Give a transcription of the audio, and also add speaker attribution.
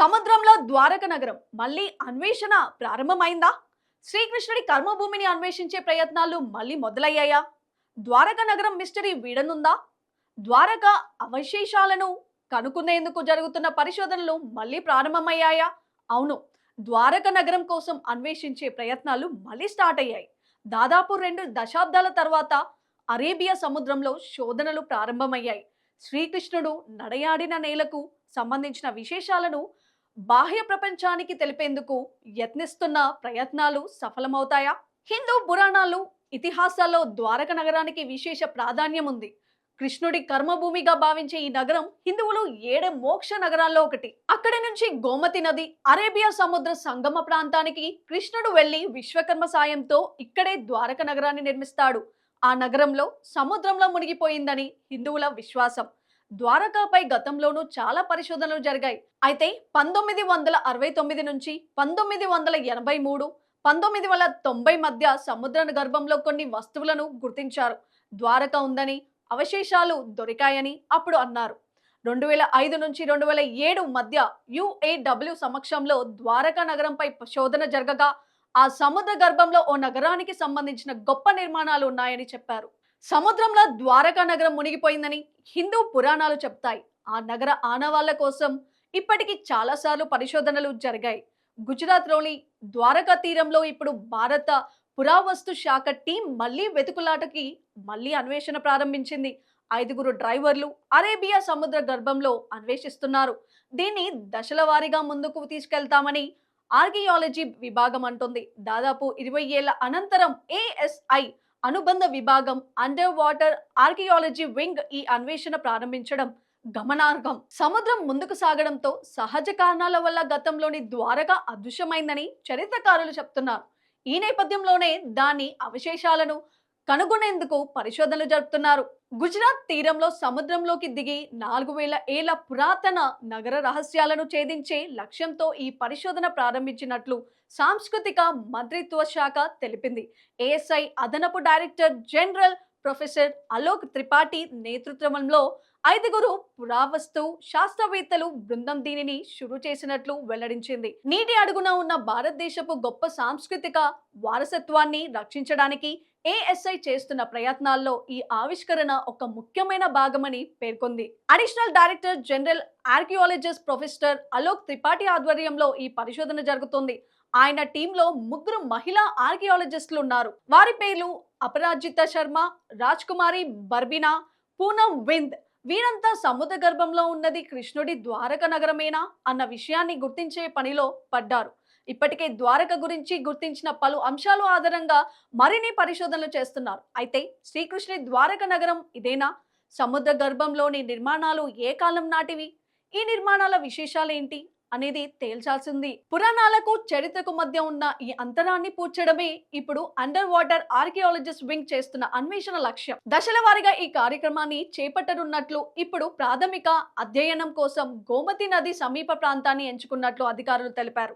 Speaker 1: సముద్రంలో ద్వారక నగరం. మళ్ళీ అన్వేషణ ప్రారంభమైందా? శ్రీకృష్ణుడి కర్మభూమిని అన్వేషించే ప్రయత్నాలు మళ్ళీ మొదలయ్యాయా? ద్వారక నగరం మిస్టరీ వీడనుందా? ద్వారక అవశేషాలను కనుక్కునేందుకు జరుగుతున్న పరిశోధనలు మళ్ళీ ప్రారంభమయ్యాయా? అవును ద్వారక నగరం కోసం అన్వేషించే ప్రయత్నాలు మళ్ళీ స్టార్ట్ అయ్యాయి. దాదాపు రెండు దశాబ్దాల తర్వాత అరేబియా సముద్రంలో శోధనలు ప్రారంభమయ్యాయి. శ్రీకృష్ణుడు నడయాడిన నేలకు సంబంధించిన విశేషాలను బాహ్య ప్రపంచానికి తెలిపేందుకు యత్నిస్తున్న ప్రయత్నాలు సఫలమవుతాయా? హిందూ పురాణాలు ఇతిహాసాల్లో ద్వారక నగరానికి విశేష ప్రాధాన్యం ఉంది. కృష్ణుడి కర్మభూమిగా భావించే ఈ నగరం హిందువులు ఏడే మోక్ష నగరాల్లో ఒకటి. అక్కడి నుంచి గోమతి నది అరేబియా సముద్ర సంగమ ప్రాంతానికి కృష్ణుడు వెళ్ళి విశ్వకర్మ సాయంతో ఇక్కడే ద్వారక నగరాన్ని నిర్మిస్తాడు. ఆ నగరంలో సముద్రంలో మునిగిపోయిందని హిందువుల విశ్వాసం. ద్వారకాపై గతంలోనూ చాలా పరిశోధనలు జరిగాయి. అయితే పంతొమ్మిది వందల అరవై తొమ్మిది నుంచి పంతొమ్మిది వందల ఎనభై మూడు పంతొమ్మిది వందల తొంభై మధ్య సముద్ర గర్భంలో కొన్ని వస్తువులను గుర్తించారు. ద్వారక ఉందని అవశేషాలు దొరికాయని అప్పుడు అన్నారు. రెండు వేల ఐదు నుంచి రెండు వేల ఏడు మధ్య యుఏడబ్ల్యూ సమక్షంలో ద్వారకా నగరంపై శోధన జరగగా ఆ సముద్ర గర్భంలో ఓ నగరానికి సంబంధించిన గొప్ప నిర్మాణాలు ఉన్నాయని చెప్పారు. సముద్రంలో ద్వారకా నగరం మునిగిపోయిందని హిందూ పురాణాలు చెప్తాయి. ఆ నగర ఆనవాళ్ళ కోసం ఇప్పటికీ చాలాసార్లు పరిశోధనలు జరిగాయి. గుజరాత్లోని ద్వారకా తీరంలో ఇప్పుడు భారత పురావస్తు శాఖ టీం మళ్ళీ వెతుకులాటకి మళ్ళీ అన్వేషణ ప్రారంభించింది. ఐదుగురు డ్రైవర్లు అరేబియా సముద్ర గర్భంలో అన్వేషిస్తున్నారు. దీన్ని దశల వారీగా ముందుకు తీసుకెళ్తామని ఆర్కియాలజీ విభాగం అంటుంది. దాదాపు ఇరవై ఏళ్ళ అనంతరం ఏఎస్ఐ అనుబంధ విభాగం అండర్ వాటర్ ఆర్కియాలజీ వింగ్ ఈ అన్వేషణ ప్రారంభించడం గమనార్హం. సముద్రం ముందుకు సాగడంతో సహజ కారణాల వల్ల గతంలోని ద్వారక అదృశ్యమైందని చరిత్రకారులు చెప్తున్నారు. ఈ నేపథ్యంలోనే దాని అవశేషాలను కనుగొనేందుకు పరిశోధనలు జరుపుతున్నారు. గుజరాత్ తీరంలో సముద్రంలోకి దిగి నాలుగు వేల ఏళ్ళ పురాతన నగర రహస్యాలను ఛేదించే లక్ష్యంతో ఈ పరిశోధన ప్రారంభించినట్లు సాంస్కృతిక మంత్రిత్వ శాఖ తెలిపింది. ఏఎస్ఐ అదనపు director general professor Alok Tripathi నేతృత్వంలో ఐదుగురు పురావస్తు శాస్త్రవేత్తలు బృందం దీనిని షురు చేసినట్లు వెల్లడించింది. నీటి అడుగున ఉన్న భారతదేశపు గొప్ప సాంస్కృతిక వారసత్వాన్ని రక్షించడానికి ఏఎస్ఐ చేస్తున్న ప్రయత్నాల్లో ఈ ఆవిష్కరణ ఒక ముఖ్యమైన భాగమని పేర్కొంది. Additional director general archaeologist professor Alok Tripathi ఆధ్వర్యంలో ఈ పరిశోధన జరుగుతుంది. ఆయన టీంలో ముగ్గురు మహిళా ఆర్కియాలజిస్టులు ఉన్నారు వారి పేర్లు అపరాజిత శర్మ రాజ్ కుమారి బర్బినా పూనం వింద్. వీరంతా సముద్ర గర్భంలో ఉన్నది కృష్ణుడి ద్వారక నగరమేనా అన్న విషయాన్ని గుర్తించే పనిలో పడ్డారు. ఇప్పటికే ద్వారక గురించి గుర్తించిన పలు అంశాలు ఆధారంగా మరిన్ని పరిశోధనలు చేస్తున్నారు. అయితే శ్రీకృష్ణుడి ద్వారక నగరం ఇదేనా? సముద్ర గర్భంలోని నిర్మాణాలు ఏ కాలం నాటివి? ఈ నిర్మాణాల విశేషాలు ఏంటి? అనేది తేల్చాల్సింది. పురాణాలకు చరిత్రకు మధ్య ఉన్న ఈ అంతరాన్ని పూడ్చడమే ఇప్పుడు అండర్ వాటర్ ఆర్కియాలజిస్ట్ వింగ్ చేస్తున్న అన్వేషణ లక్ష్యం. దశల వారీగా ఈ కార్యక్రమాన్ని చేపట్టనున్నట్లు ఇప్పుడు ప్రాథమిక అధ్యయనం కోసం గోమతి నది సమీప ప్రాంతాన్ని ఎంచుకున్నట్లు అధికారులు తెలిపారు.